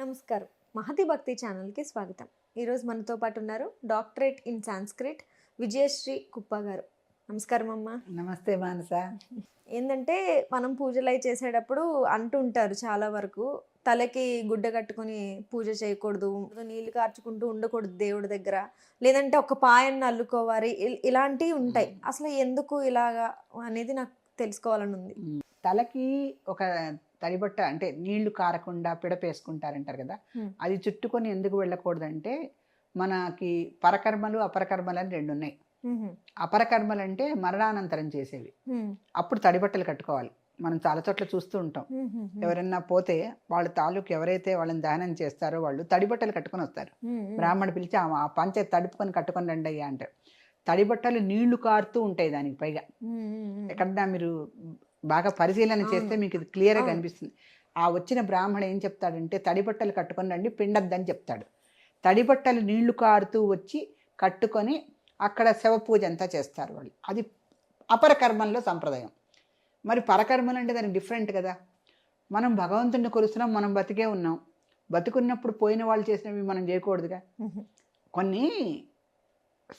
నమస్కారం. మహతి భక్తి ఛానల్కి స్వాగతం. ఈరోజు మనతో పాటు ఉన్నారు డాక్టరేట్ ఇన్ సాంస్క్రిట్ విజయశ్రీ కుప్ప గారు. నమస్కారం అమ్మ. నమస్తే మానస. ఏంటంటే మనం పూజలు అయి చేసేటప్పుడు అంటుంటారు చాలా వరకు తలకి గుడ్డ కట్టుకొని పూజ చేయకూడదు నీళ్ళు కార్చుకుంటూ ఉండకూడదు దేవుడి దగ్గర. లేదంటే ఒక పాయన్ని అల్లుకోవాలి ఇల్- ఇలాంటివి ఉంటాయి. అసలు ఎందుకు ఇలాగా అనేది నాకు తెలుసుకోవాలని ఉంది. తలకి ఒక తడిబట్ట అంటే నీళ్ళు కారకుండా పిడపేసుకుంటారంటారు కదా. అది చుట్టుకొని ఎందుకు వెళ్ళకూడదంటే మనకి పరకర్మలు అపరకర్మలు అని రెండు ఉన్నాయి. అపరకర్మలు అంటే మరణానంతరం చేసేవి. అప్పుడు తడిబట్టలు కట్టుకోవాలి మనం చాలా చోట్ల చూస్తూ ఉంటాం మ్హూ. ఎవరైనా పోతే వాళ్ళ తాలూకు ఎవరైతే వాళ్ళని దహనం చేస్తారో వాళ్ళు తడిబట్టలు కట్టుకొని వస్తారు మ్. బ్రాహ్మణుడు పిలిచి "ఆ- పంచ తడుపుకొని కట్టుకొని రండి అయ్యా అంటారు తడిబట్టలు నీళ్ళు కారుతూ ఉంటాయి దానికి పైగా. ఎక్కడన్నా మీరు బాగా పరిశీలన చేస్తే. మీకు ఇది క్లియర్గా. కనిపిస్తుంది. ఆ వచ్చిన బ్రాహ్మణ ఏం చెప్తాడంటే తడిబట్టలు కట్టుకొని రండి పిండద్దని చెప్తాడు. తడిబట్టలు నీళ్ళు కారుతూ వచ్చి కట్టుకొని అక్కడ శవ పూజ అంతా చేస్తారు వాళ్ళు. అది అపర కర్మంలో సంప్రదాయం. మరి పరకర్మలు అంటే దానికి డిఫరెంట్ కదా. మనం భగవంతుడిని కొలుస్తున్నాం మనం బతికే ఉన్నాం. బతుకున్నప్పుడు పోయిన వాళ్ళు చేసినవి మనం చేయకూడదుగా. కొన్ని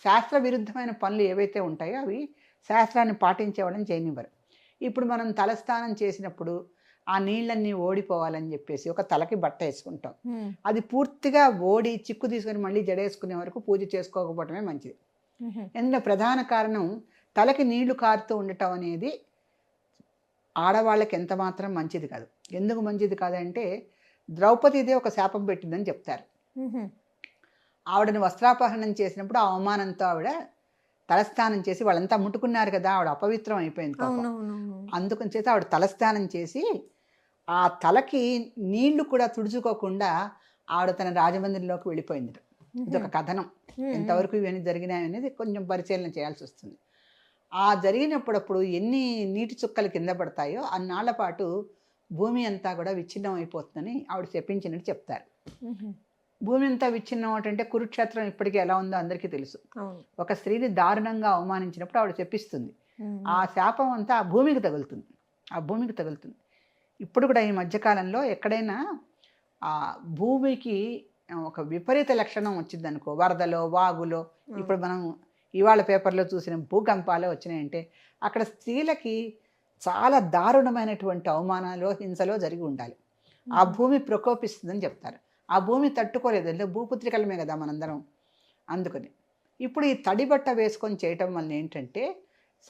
శాస్త్ర విరుద్ధమైన పనులు ఏవైతే ఉంటాయో అవి శాస్త్రాన్ని పాటించే వాళ్ళని చేయనివ్వరు. ఇప్పుడు మనం తలస్నానం చేసినప్పుడు ఆ నీళ్ళన్నీ ఓడిపోవాలని చెప్పేసి ఒక తలకి బట్ట వేసుకుంటాం. అది పూర్తిగా ఓడి చిక్కు తీసుకొని మళ్ళీ జడేసుకునే వరకు పూజ చేసుకోకపోవటమే మంచిది. ఎందుకంటే ప్రధాన కారణం తలకి నీళ్ళు కారుతూ ఉండటం అనేది ఆడవాళ్ళకి ఎంత మాత్రం మంచిది కాదు ఎందుకు మంచిది కాదంటే ద్రౌపదిదే ఒక శాపం పెట్టిందని చెప్తారు. ఆవిడని వస్త్రాపహరణం చేసినప్పుడు ఆ అవమానంతో ఆవిడ తలస్నానం చేసి వాళ్ళంతా ముట్టుకున్నారు కదా ఆవిడ అపవిత్రం అయిపోయింది అందుకని చేత ఆవిడ తలస్నానం చేసి ఆ తలకి నీళ్ళు కూడా తుడుచుకోకుండా ఆవిడ తన రాజమందిరిలోకి వెళ్ళిపోయింది ఇది ఒక కథనం. ఎంతవరకు ఇవన్నీ జరిగినాయి అనేది కొంచెం పరిశీలన చేయాల్సి వస్తుంది. ఆ జరిగినప్పుడప్పుడు ఎన్ని నీటి చుక్కలు కింద పడతాయో అన్నాళ్ళ పాటు భూమి అంతా కూడా విచ్ఛిన్నం అయిపోతుందని ఆవిడ చెప్పించినట్టు చెప్తారు. భూమి అంతా విచ్ఛిన్నం అంటే కురుక్షేత్రం ఇప్పటికీ ఎలా ఉందో అందరికీ తెలుసు. ఒక స్త్రీని దారుణంగా అవమానించినప్పుడు ఆవిడ చెప్పిస్తుంది. ఆ శాపం అంతా ఆ భూమికి తగులుతుంది. ఆ భూమికి తగులుతుంది. ఇప్పుడు కూడా ఈ మధ్యకాలంలో ఎక్కడైనా ఆ భూమికి ఒక విపరీత లక్షణం వచ్చింది అనుకో వరదలో వాగులో ఇప్పుడు మనం ఇవాళ పేపర్లో చూసిన భూకంపాలు వచ్చినాయంటే అక్కడ స్త్రీలకి చాలా దారుణమైనటువంటి అవమానాలు హింసలో జరిగి ఉండాలి. ఆ భూమి ప్రకోపిస్తుందని చెప్తారు. ఆ భూమి తట్టుకోలేదు. అంటే భూపుత్రికలమే కదా మనందరం. అందుకని ఇప్పుడు ఈ తడి బట్ట వేసుకొని చేయటం వల్ల ఏంటంటే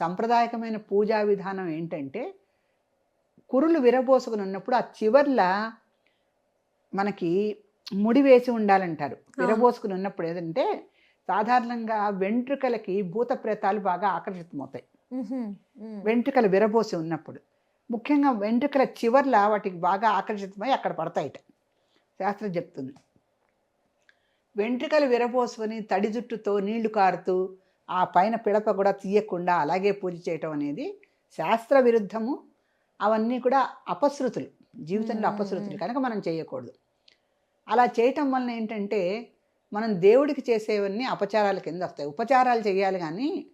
సాంప్రదాయకమైన పూజా విధానం ఏంటంటే కురులు విరబోసుకుని ఉన్నప్పుడు ఆ చివర్ల మనకి ముడి వేసి ఉండాలంటారు. విరబోసుకుని ఉన్నప్పుడు ఏదంటే సాధారణంగా వెంట్రుకలకి భూత ప్రేతాలు బాగా ఆకర్షితమవుతాయి. వెంట్రుకలు విరబోసి ఉన్నప్పుడు. ముఖ్యంగా వెంట్రుకల చివర్ల వాటికి బాగా ఆకర్షితమై అక్కడ పడతాయిట. శాస్త్రం చెప్తుంది. వెంట్రుకలు విరబోసుకొని తడి జుట్టుతో నీళ్ళు కారుతూ ఆ పైన పిడప కూడా తీయకుండా అలాగే పూజ చేయటం అనేది శాస్త్ర విరుద్ధము. అవన్నీ కూడా అపశృతులు. జీవితంలో. అపశృతులు కనుక మనం చేయకూడదు. అలా చేయటం వలన ఏంటంటే మనం దేవుడికి చేసేవన్నీ అపచారాల కింద వస్తాయి. ఉపచారాలు చేయాలి కానీ.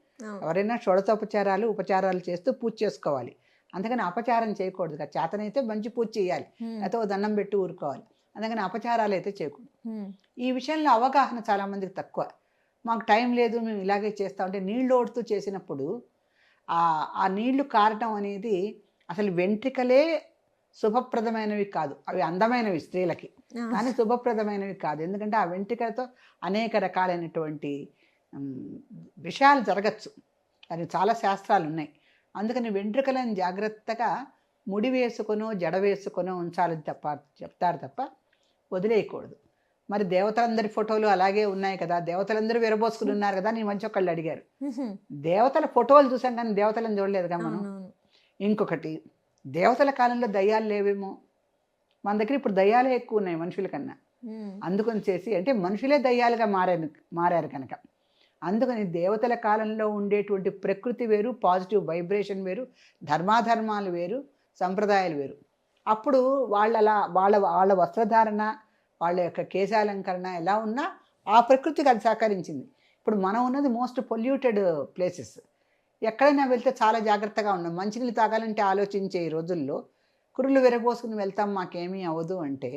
ఎవరైనా షోడతోపచారాలు ఉపచారాలు చేస్తూ పూజ చేసుకోవాలి. అందుకని అపచారం చేయకూడదు. కదా చేతనైతే మంచి పూజ చేయాలి. లేకపోతే దండం పెట్టి ఊరుకోవాలి. అందుకని అపచారాలు అయితే చేయకూడదు. ఈ విషయంలో అవగాహన చాలామందికి తక్కువ. మాకు టైం లేదు మేము ఇలాగే చేస్తా ఉంటే నీళ్ళు ఓడుతూ చేసినప్పుడు ఆ ఆ నీళ్ళు కారటం అనేది అసలు వెంట్రికలే శుభప్రదమైనవి కాదు. అవి అందమైనవి స్త్రీలకి. కానీ శుభప్రదమైనవి కాదు. ఎందుకంటే ఆ వెంట్రికలతో అనేక రకాలైనటువంటి విషయాలు జరగచ్చు. అది చాలా శాస్త్రాలు ఉన్నాయి. అందుకని వెంట్రుకలను జాగ్రత్తగా ముడి వేసుకొనో జడ వేసుకొనో ఉంచాలని తప్ప చెప్తారు తప్ప వదిలేయకూడదు. మరి దేవతలందరి ఫోటోలు అలాగే ఉన్నాయి కదా దేవతలందరూ విరబోసుకుని ఉన్నారు కదా నీ మంచి ఒకళ్ళు అడిగారు. దేవతల ఫోటోలు చూసాం కానీ దేవతలను చూడలేదుగా మనం. ఇంకొకటి దేవతల కాలంలో దయ్యాలు లేవేమో? మన దగ్గర ఇప్పుడు దయ్యాలే ఎక్కువ ఉన్నాయి మనుషుల కన్నా. అందుకని చేసి అంటే మనుషులే దయ్యాలుగా మారారు మారారు కనుక. అందుకని దేవతల కాలంలో ఉండేటువంటి ప్రకృతి వేరు పాజిటివ్ వైబ్రేషన్ వేరు ధర్మాధర్మాలు వేరు సంప్రదాయాలు వేరు. అప్పుడు వాళ్ళ అలా వాళ్ళ వాళ్ళ వస్త్రధారణ వాళ్ళ యొక్క కేశాలంకరణ ఎలా ఉన్నా ఆ ప్రకృతికి అది సహకరించింది. ఇప్పుడు మనం ఉన్నది మోస్ట్ పొల్యూటెడ్ ప్లేసెస్ ఎక్కడైనా వెళ్తే చాలా జాగ్రత్తగా ఉన్నాం మంచినీళ్ళు తాగాలంటే ఆలోచించే ఈ రోజుల్లో కురులు విరబోసుకుని వెళ్తాం మాకేమీ అవ్వదు అంటే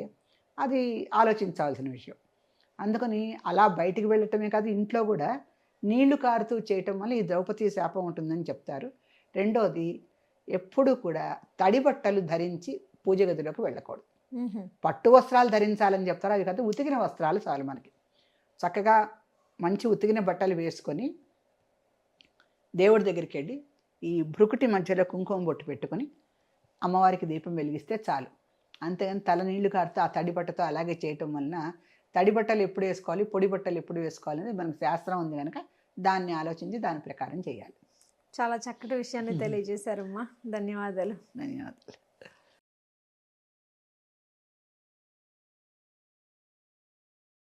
అది ఆలోచించాల్సిన విషయం. అందుకని అలా బయటికి వెళ్ళటమే కాదు ఇంట్లో కూడా నీళ్ళు కారుతూ చేయటం వల్ల ఈ ద్రౌపది శాపం ఉంటుందని చెప్తారు. రెండోది ఎప్పుడూ కూడా తడి బట్టలు ధరించి పూజ గదిలోకి వెళ్ళకూడదు. పట్టు వస్త్రాలు ధరించాలని చెప్తారు. అవి కాదు ఉతికిన వస్త్రాలు చాలు మనకి. చక్కగా మంచి ఉతికిన బట్టలు వేసుకొని దేవుడి దగ్గరికి వెళ్ళి ఈ భృకుటి మధ్యలో కుంకుమ బొట్టు పెట్టుకొని అమ్మవారికి దీపం వెలిగిస్తే చాలు. అంతేగాని తల నీళ్ళు కారుతూ ఆ తడి బట్టతో అలాగే చేయటం వలన తడి బట్టలు ఎప్పుడు వేసుకోవాలి? పొడి బట్టలు ఎప్పుడు వేసుకోవాలి? అనేది మనకు శాస్త్రం ఉంది కనుక దాన్ని ఆలోచించి దాని ప్రకారం చేయాలి. చాలా చక్కటి విషయాన్ని తెలియజేశారమ్మా. ధన్యవాదాలు. ధన్యవాదాలు.